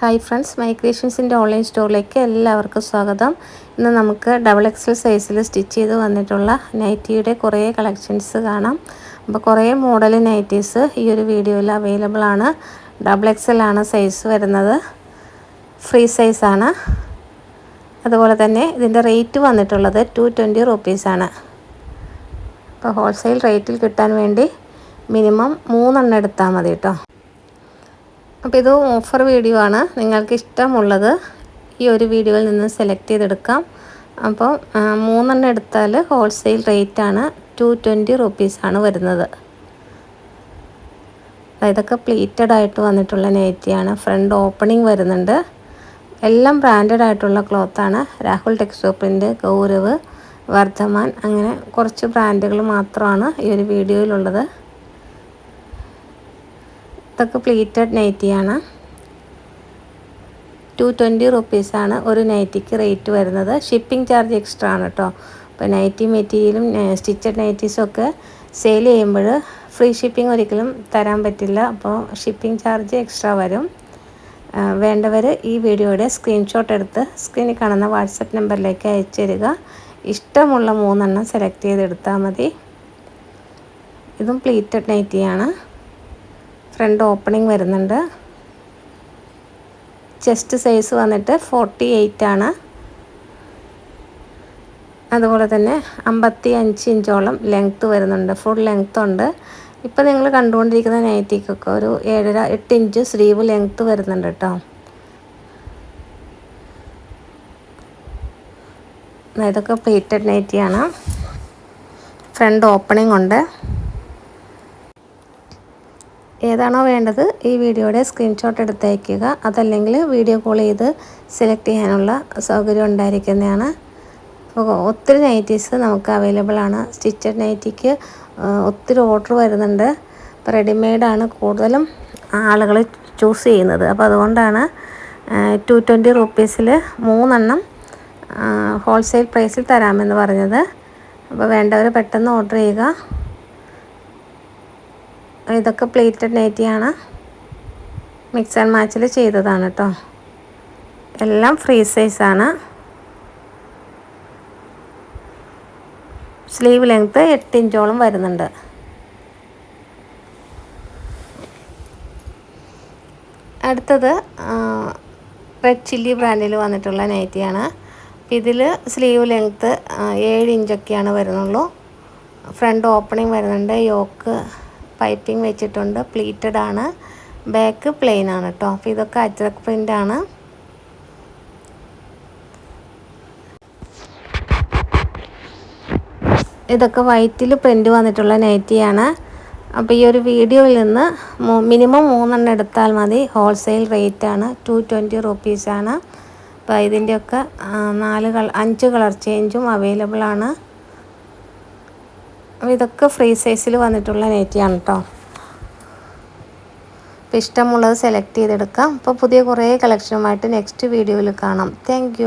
Hi friends മൈഗ്രേഷൻസിന്റെ online സ്റ്റോറിലേക്ക് എല്ലാവർക്കും സ്വാഗതം. ഇന്ന് നമുക്ക് ഡബിൾ എക്സൽ സൈസിൽ സ്റ്റിച്ച് ചെയ്ത് വന്നിട്ടുള്ള നൈറ്റിയുടെ കുറേ കളക്ഷൻസ് കാണാം. അപ്പോൾ കുറേ മോഡൽ നൈറ്റീസ് ഈ ഒരു വീഡിയോയിൽ അവൈലബിൾ ആണ്. ഡബിൾ എക്സൽ ആണ് സൈസ് വരുന്നത്. ഫ്രീ സൈസാണ് അതുപോലെ തന്നെ ഇതിന്റെ റേറ്റ് വന്നിട്ടുള്ളത് ടു ട്വന്റി റുപ്പീസാണ് അപ്പോൾ ഹോൾസെയിൽ റേറ്റിൽ കിട്ടാൻ വേണ്ടി മിനിമം മൂന്നെണ്ണം എടുത്താൽ മതി കേട്ടോ അപ്പോൾ ഇത് ഓഫർ വീഡിയോ ആണ്. നിങ്ങൾക്ക് ഇഷ്ടമുള്ളത് ഈ ഒരു വീഡിയോയിൽ നിന്ന് സെലക്ട് ചെയ്തെടുക്കാം. അപ്പോൾ മൂന്നെണ്ണം എടുത്താൽ ഹോൾസെയിൽ റേറ്റാണ് ടു ട്വന്റി റുപ്പീസാണ് വരുന്നത്. ഇതൊക്കെ പ്ലീറ്റഡ് ആയിട്ട് വന്നിട്ടുള്ള നൈറ്റിയാണ് ഫ്രണ്ട് ഓപ്പണിംഗ് വരുന്നുണ്ട്. എല്ലാം ബ്രാൻഡഡ് ആയിട്ടുള്ള ക്ലോത്താണ് രാഹുൽ ടെക്സ്റ്റോ പ്രിന്റ് ഗൗരവ് വർദ്ധമാൻ അങ്ങനെ കുറച്ച് ബ്രാൻഡുകൾ മാത്രമാണ് ഈ ഒരു വീഡിയോയിലുള്ളത്. ഇതൊക്കെ പ്ലീറ്റഡ് നൈറ്റിയാണ് ടു ട്വന്റി റുപ്പീസാണ് ഒരു നൈറ്റിക്ക് റേറ്റ് വരുന്നത്. ഷിപ്പിംഗ് ചാർജ് എക്സ്ട്രാ ആണ് കേട്ടോ അപ്പോൾ നൈറ്റി മെറ്റീരിയലും സ്റ്റിച്ചഡ് നൈറ്റീസും ഒക്കെ സെയിൽ ചെയ്യുമ്പോൾ ഫ്രീ ഷിപ്പിംഗ് ഒരിക്കലും തരാൻ പറ്റില്ല. അപ്പോൾ ഷിപ്പിംഗ് ചാർജ് എക്സ്ട്രാ വരും. വേണ്ടവർ ഈ വീഡിയോയുടെ സ്ക്രീൻഷോട്ട് എടുത്ത് സ്ക്രീനിൽ കാണുന്ന വാട്സപ്പ് നമ്പറിലേക്ക് അയച്ചു തരിക. ഇഷ്ടമുള്ള മൂന്നെണ്ണം സെലക്ട് ചെയ്തെടുത്താൽ മതി. ഇതും പ്ലീറ്റഡ് നൈറ്റിയാണ് ഫ്രണ്ട് ഓപ്പണിംഗ് വരുന്നുണ്ട്. ചെസ്റ്റ് സൈസ് വന്നിട്ട് ഫോർട്ടി എയ്റ്റ് ആണ്. അതുപോലെ തന്നെ അമ്പത്തി അഞ്ച് ഇഞ്ചോളം ലെങ്ത്ത് വരുന്നുണ്ട്. ഫുൾ ലെങ്ത്ത് ഉണ്ട്. ഇപ്പോൾ നിങ്ങൾ കണ്ടുകൊണ്ടിരിക്കുന്ന നൈറ്റിക്കൊക്കെ ഒരു ഏഴര എട്ട് ഇഞ്ച് സ്ലീവ് ലെങ്ത്ത് വരുന്നുണ്ട് കേട്ടോ ഇതൊക്കെ പ്ലേറ്റഡ് നൈറ്റിയാണ് ഫ്രണ്ട് ഓപ്പണിംഗ് ഉണ്ട്. ഏതാണോ വേണ്ടത് ഈ വീഡിയോയുടെ സ്ക്രീൻഷോട്ട് എടുത്തയക്കുക അതല്ലെങ്കിൽ വീഡിയോ കോൾ ചെയ്ത് സെലക്ട് ചെയ്യാനുള്ള സൗകര്യം ഉണ്ടായിരിക്കുന്നതാണ്. ഒത്തിരി നൈറ്റീസ് നമുക്ക് അവൈലബിൾ ആണ്. സ്റ്റിച്ചഡ് നൈറ്റിക്ക് ഒത്തിരി ഓർഡർ വരുന്നുണ്ട്. ഇപ്പോൾ റെഡിമെയ്ഡാണ് കൂടുതലും ആളുകൾ ചൂസ് ചെയ്യുന്നത്. അപ്പോൾ അതുകൊണ്ടാണ് ടു ട്വന്റി റുപ്പീസിൽ മൂന്നെണ്ണം ഹോൾസെയിൽ പ്രൈസിൽ തരാമെന്ന് പറഞ്ഞത്. അപ്പോൾ വേണ്ടവർ പെട്ടെന്ന് ഓർഡർ ചെയ്യുക. ഇതൊക്കെ പ്ലേറ്റഡ് നൈറ്റിയാണ്. മിക്സ് ആൻഡ് മാച്ചിൽ ചെയ്തതാണ് കേട്ടോ എല്ലാം ഫ്രീ സൈസാണ് സ്ലീവ് ലെങ്ത്ത് എട്ട് ഇഞ്ചോളം വരുന്നുണ്ട്. അടുത്തത് റെഡ് ചില്ലി ബ്രാൻഡിൽ വന്നിട്ടുള്ള നൈറ്റിയാണ്. ഇതിൽ സ്ലീവ് ലെങ്ത്ത് ഏഴ് ഇഞ്ചൊക്കെയാണ് വരുന്നുള്ളൂ. ഫ്രണ്ട് ഓപ്പണിങ് വരുന്നുണ്ട്. യോക്ക് പൈപ്പിംഗ് വെച്ചിട്ടുണ്ട്. പ്ലീറ്റഡ് ആണ്. ബാക്ക് പ്ലെയിൻ ആണ് കേട്ടോ അപ്പോൾ ഇതൊക്കെ അജ്രക് പ്രിന്റ് ആണ്. ഇതൊക്കെ വൈറ്റിൽ പ്രിന്റ് വന്നിട്ടുള്ള നൈറ്റിയാണ് അപ്പോൾ ഈ ഒരു വീഡിയോയിൽ നിന്ന് മിനിമം മൂന്നെണ്ണം എടുത്താൽ മതി. ഹോൾസെയിൽ റേറ്റാണ് ടു ട്വന്റി റുപ്പീസാണ് അപ്പോൾ ഇതിന്റെയൊക്കെ നാല് കളർ അഞ്ച് കളർ ചേഞ്ചും അവൈലബിൾ ആണ്. അപ്പോൾ ഇതൊക്കെ ഫ്രീ സൈസിൽ വന്നിട്ടുള്ള നെറ്റിയാണ് കേട്ടോ അപ്പോൾ ഇഷ്ടമുള്ളത് സെലക്ട് ചെയ്തെടുക്കാം. അപ്പോൾ പുതിയ കുറേ കളക്ഷനുമായിട്ട് നെക്സ്റ്റ് വീഡിയോയിൽ കാണാം. താങ്ക്